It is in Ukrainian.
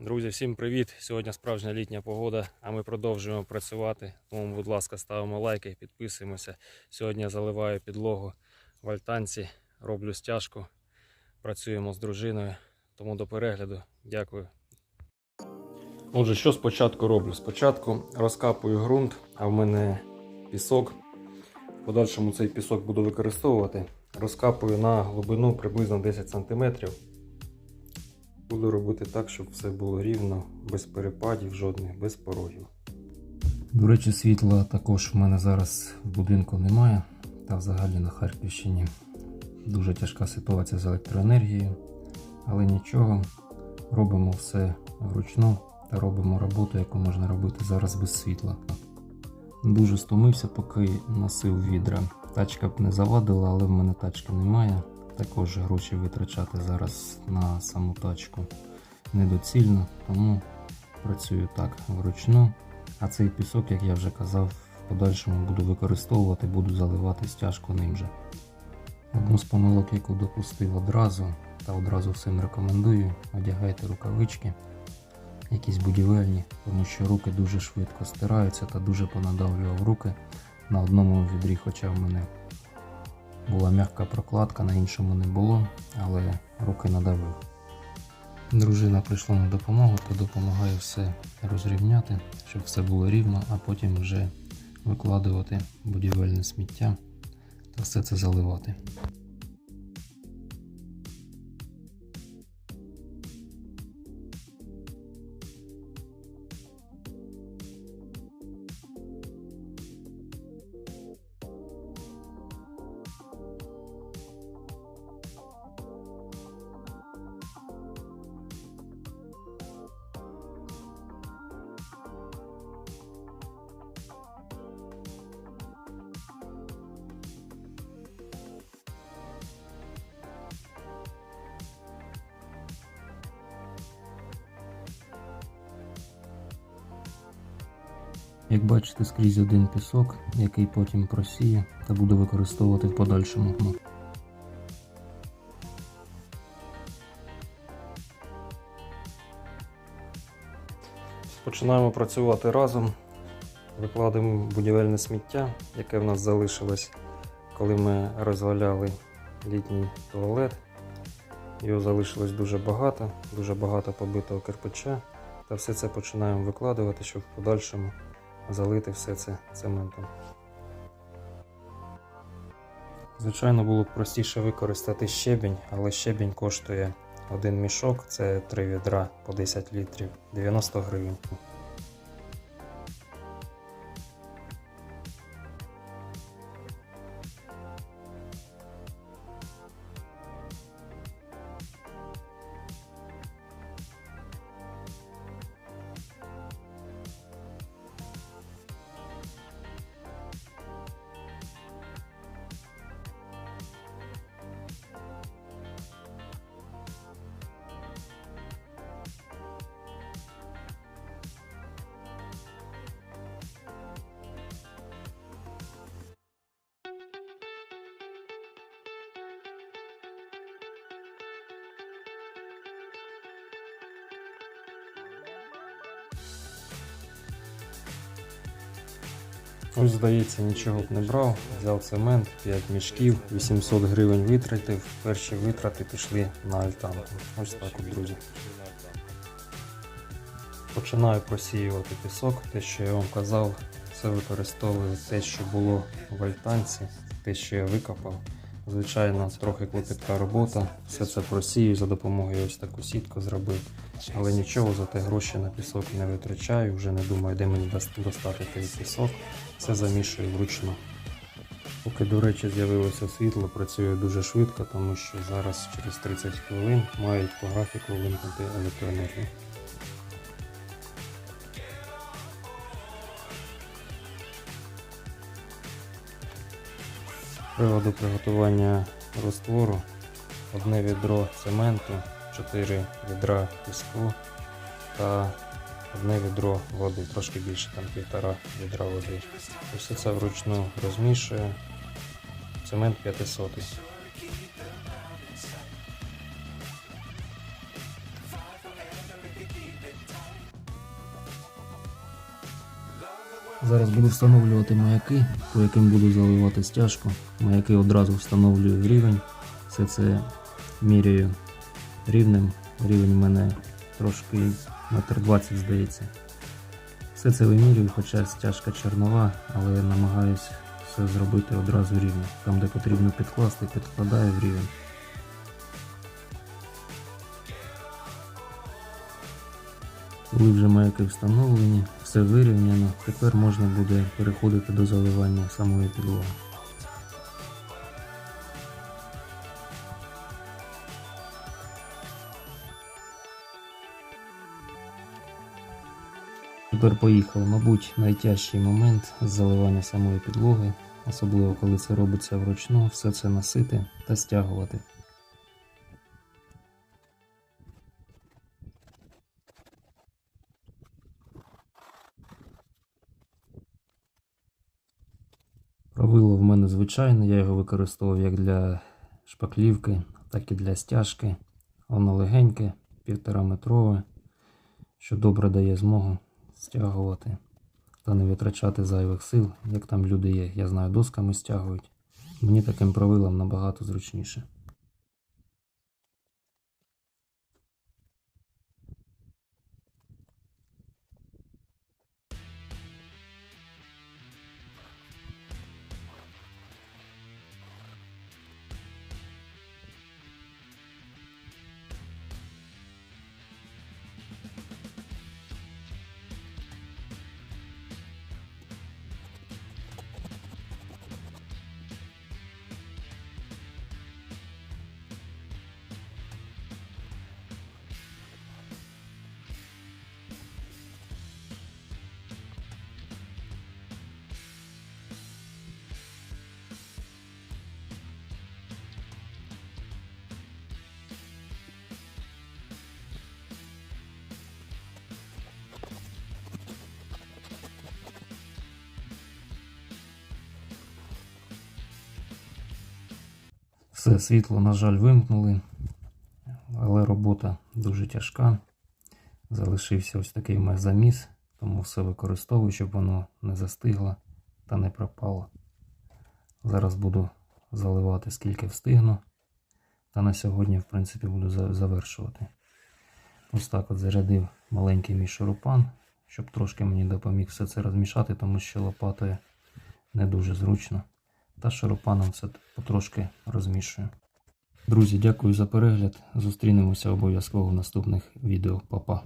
Друзі, всім привіт! Сьогодні справжня літня погода, а ми продовжуємо працювати. Тому, будь ласка, ставимо лайки, підписуємося. Сьогодні заливаю підлогу в альтанці, роблю стяжку, працюємо з дружиною. Тому до перегляду. Дякую. Отже, що спочатку роблю? Спочатку розкапую ґрунт, а в мене пісок. В подальшому цей пісок буду використовувати. Розкапую на глибину приблизно 10 см. Буду робити так, щоб все було рівно, без перепадів жодних, без порогів. До речі, світла також в мене зараз в будинку немає. Та взагалі на Харківщині дуже тяжка ситуація з електроенергією. Але нічого, робимо все вручну та робимо роботу, яку можна робити зараз без світла. Дуже стомився, поки носив відра. Тачка б не завадила, але в мене тачки немає. Також гроші витрачати зараз на саму тачку недоцільно, тому працюю так вручну. А цей пісок, як я вже казав, в подальшому буду використовувати, буду заливати стяжку ним же. Одну з помилок, яку допустив одразу, та одразу всім рекомендую, одягайте рукавички, якісь будівельні, тому що руки дуже швидко стираються та дуже понадавлював руки на одному відрі, хоча в мене була м'яка прокладка, на іншому не було, але руки надавив. Дружина прийшла на допомогу, то допомагає все розрівняти, щоб все було рівно, а потім вже викладувати будівельне сміття та все це заливати. Як бачите, скрізь один пісок, який потім просіє та буде використовувати в подальшому. Починаємо працювати разом. Викладемо будівельне сміття, яке в нас залишилось, коли ми розваляли літній туалет. Його залишилось дуже багато, дуже багато побитого кирпича. Та все це починаємо викладувати, щоб в подальшому залити все це цементом. Звичайно, було б простіше використати щебінь, але щебінь коштує один мішок, це три відра по 10 літрів, 90 гривень. Ось, здається, нічого б не брав. Взяв цемент, 5 мішків, 800 гривень витратив. Перші витрати пішли на альтанку. Ось так от, друзі. Починаю просіювати пісок, те, що я вам казав, все використовую те, що було в альтанці, те, що я викопав. Звичайно, трохи клопітка робота. Все це просію за допомогою ось таку сітку зробив. Але нічого за те гроші на пісок не витрачаю, вже не думаю, де мені достати той пісок. Все замішую вручну. Поки, до речі, з'явилося світло, працюю дуже швидко, тому що зараз через 30 хвилин мають по графіку вимкнути електроенергію. Приводу приготування розтвору одне відро цементу, 4 відра піску та одне відро води, трошки більше, там півтора відра води. Все це вручну розмішує. Цемент 500. Зараз буду встановлювати маяки, по яким буду заливати стяжку. Маяки одразу встановлюю в рівень, все це міряю рівнем. Рівень у мене трошки метр двадцять здається. Все це вимірюю, хоча стяжка чорнова, але намагаюсь все зробити одразу рівно. Там, де потрібно підкласти, підкладаю в рівень. Коли вже маяки встановлені, все вирівняно, тепер можна буде переходити до заливання самої підлоги. Тепер поїхав, мабуть, найтяжчий момент заливання самої підлоги, особливо коли це робиться вручну, все це носити та стягувати. Правило в мене звичайне, я його використовував як для шпаклівки, так і для стяжки. Воно легеньке, півтора метрове, що добре дає змогу стягувати та не витрачати зайвих сил, як там люди є. Я знаю, досками стягують. Мені таким правилом набагато зручніше. Все, світло, на жаль, вимкнули, але робота дуже тяжка. Залишився ось такий мeh заміс, тому все використовую, щоб воно не застигло та не пропало. Зараз буду заливати скільки встигну. Та на сьогодні, в принципі, буду завершувати. Ось так от зарядив маленький мій шурупан, щоб трошки мені допоміг все це розмішати, тому що лопатою не дуже зручно. Та шаропаном все потрошки розмішую. Друзі, дякую за перегляд. Зустрінемося обов'язково в наступних відео. Па-па.